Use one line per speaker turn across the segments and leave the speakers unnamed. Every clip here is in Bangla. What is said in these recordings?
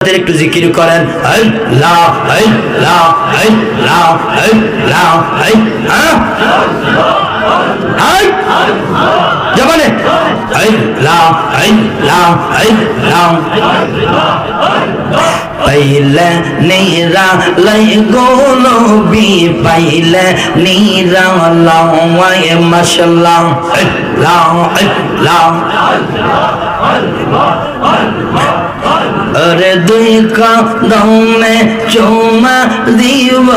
একটু জিকির করেন আল্লাহ আল্লাহ আল্লাহ আল্লাহ জবানে আল্লাহ আল্লাহ আল্লাহ পাইলে নীরা, লাই গোলো বি পাইলে নীরা লাওয়ায় মাশাল্লাহ আল্লাহ আল্লাহ अरे दुई कदम में चुमा दीव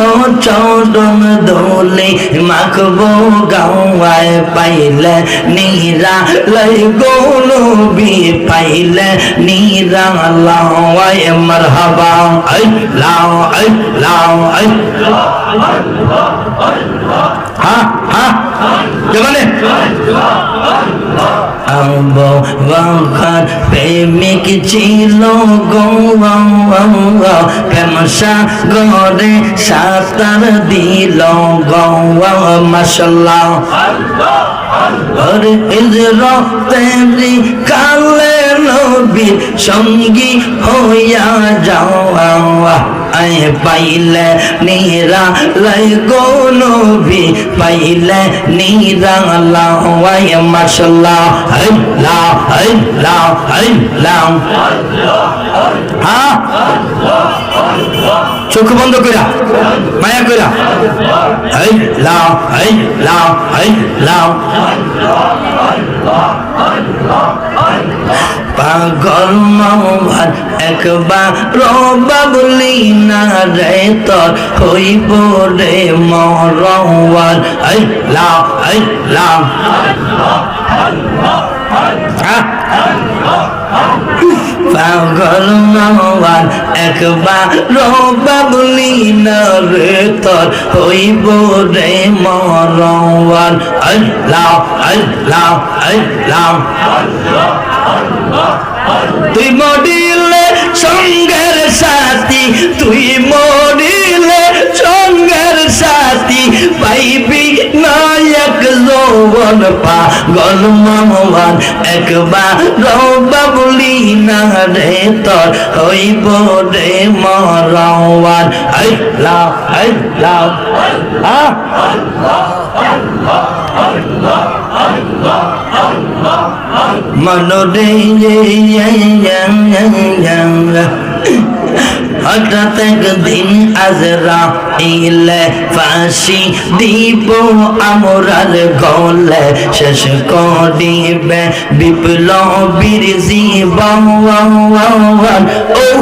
चौदम दोले माखबो गाँवाए पाइले नीरा लय गोलो भी पाइले नीरा लावाए मरहबा ऐ लाओ ऐ लाओ ऐ हाँ हाँ जमाने আব বাখার প্রেমিক ছিল গৌয়া প্রেমসা গরে সাতার দিল গৌয়া মাসাল্লাহ আরে ইজর তেরি কালে নবী সঙ্গী হইয়া যাওয়া আয় পাইলে নীরা লাই গো নবী, পাইলে নীরা লাওয়ায় মাশাল্লাহ আল্লাহ আল্লাহ আল্লাহ হ্যাঁ? চোখ বন্ধ কইরা, মায়া কইরা। আল্লাহ আল্লাহ আল্লাহ পাগল মামার একবার বাবলি না রে তোর হইব রে মরওয়ার আল্লাহ আল্লাহ পাগল মাওয়ার একবার রবাবলি না রে তোর হইব রে মরওয়ার আল্লাহ আল্লাহ আল্লাহ। তুই মরিলে সঙ্গের সাথী, তুই মরিলে সঙ্গের সাথী। পাইবি নায়ক যৌবন পাগল মামবান একবার বাবলি না রে তোর হইব রে মরওয়ান আল্লাহ আল্লাহ আহ মনোরে হঠাৎ একদিন আজরা ইলে ফাঁসি দিব আমরার গলে। শেষ করিবে বিপ্লবীর জীবন। ও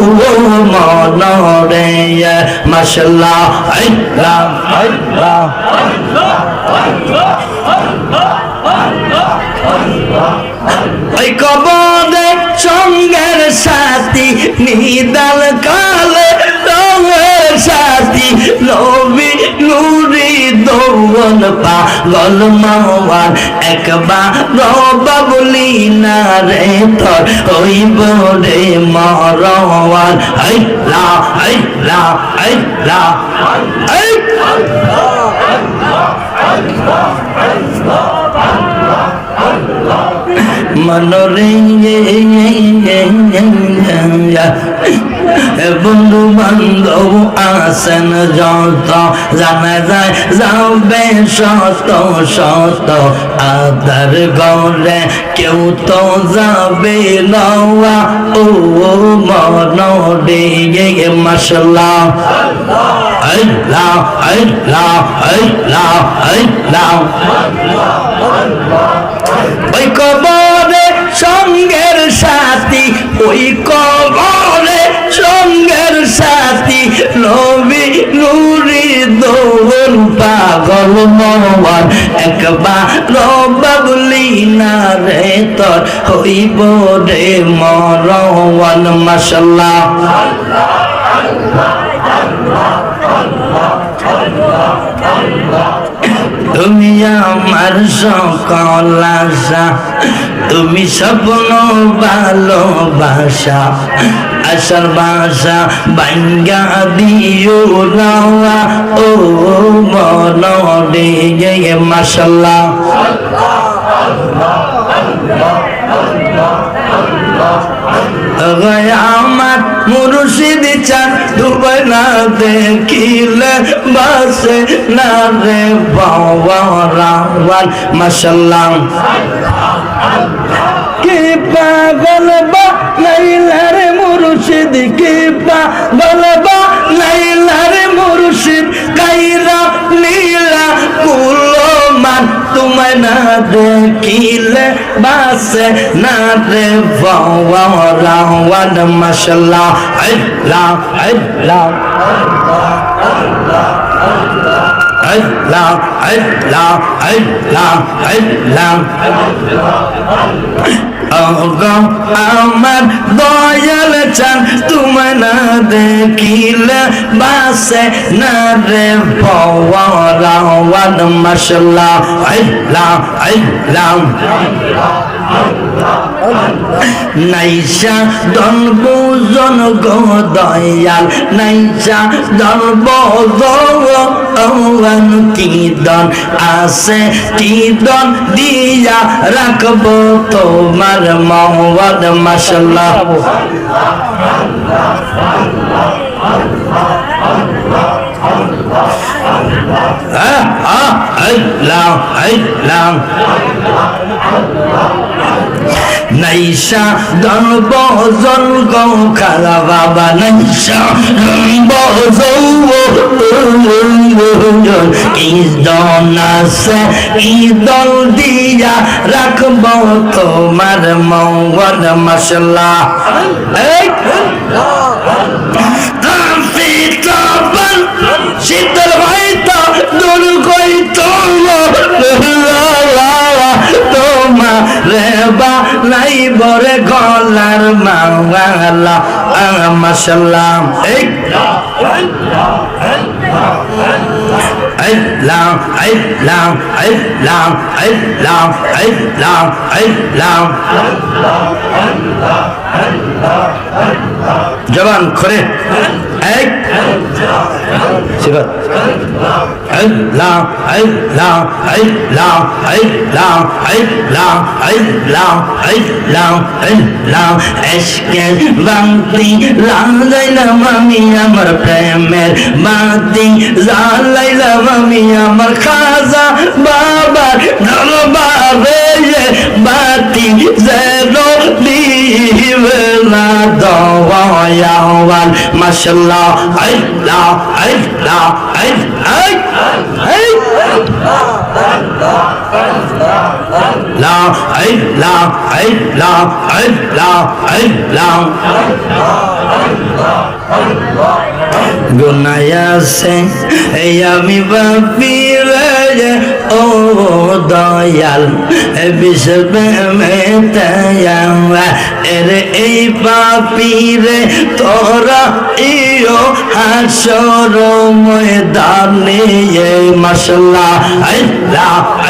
মনরে, মাশাল্লাহ আল্লাহ আল্লাহ। ওই কবরে সঙ্গের সাথী, নিদাল কালে রঙের সাথী নবী নুরি দৌন পাগল মাওয়ার, একবার রবাবলি না রে তোর হইব রে মরওয়ার আইলা আইলা আইলা আই মনরে বন্ধু বান্ধব আসেন যত, জানা যায় যাবে শত শত আদার গরে কেউ তো যাবে নওয়া ও মনরে মশলা আল্লাহ আল্লাহ আল্লাহ আল্লাহ। ওই কবরে সঙ্গের সাথী, ওই কবরে সঙ্গের সাথী নবী নুরি দৌন পাগল মওয়ার একবার রবাবলি না রে তোর হইব রে মরওয়ান, মাশাল্লাহ। তুমি আমার সকল আশা। তুমি স্বপ্ন ভালোবাসা, আশার বাসা বাঙ্গা দিও রাওয়া ও মন রে মাসাল্লাহ আমার মুর্শিদ চান ডুবে না দেখিলে বাসে না রে বাবা রাওয়াল, মাশাল্লাহ। কি পাগল বা লাইলার মুর্শিদ, কি পাগল বা লাইলার তোমায় না দেখিলে বাসে না রে বাবা রাওয়াল মাশাল্লাহ আল্লাহ আল্লাহ আল্লাহ আল্লাহ আল্লাহ আল্লাহ ওগো আমার দয়াল চান তুমি না দেখিলে বাসে না রে পওয়ারাওয়ান মাশাল্লাহ, আল্লাহ নাইসা দন বুজন দয়াল, নাইসা দন বজন কি দন আছে দিয়া রাখব তোমার আমার মহবাদ মাসাল্লাহ হ্যাঁ হ্যাঁ হ্যাঁ হ্যাঁ হ্যাঁ নাইশা দর্ব জন গৌ খালা বাবা নাইশা ইদন আছে ইদন দিয়া রাখব তোমার মঙ্গল মশলা। শীতল ভাই তো দূর বালাই বরে গলার মাওয়ালা মাশাল্লাহ। এই আল্লাহ আল্লাহ আল্লাহ আল্লাহ আল্লাহ আল্লাহ জবান করে এক সিফাত আল্লাহ আল্লাহ আল্লাহ আল্লাহ আল্লাহ আল্লাহ আল্লাহ আল্লাহ এসকে বান্তি লাগাইলাম আমি আমার প্রেমের বাতি জ্বালাইলাম আমি আমার খাজা বাবার দরবারে বাতি জেরো দিবে না দওয়ায়াওয়াল মাশাল্লাহ আল্লাহ আল্লাহ আল্লাহ আল্লাহ। গুনায়াসে এই আমি বাপিরে ও দয়াল বিশ্ববে মেতায়া এর এই পাপিরে তোরা ইও হাসর ময়দানে মশলা আল্লাহ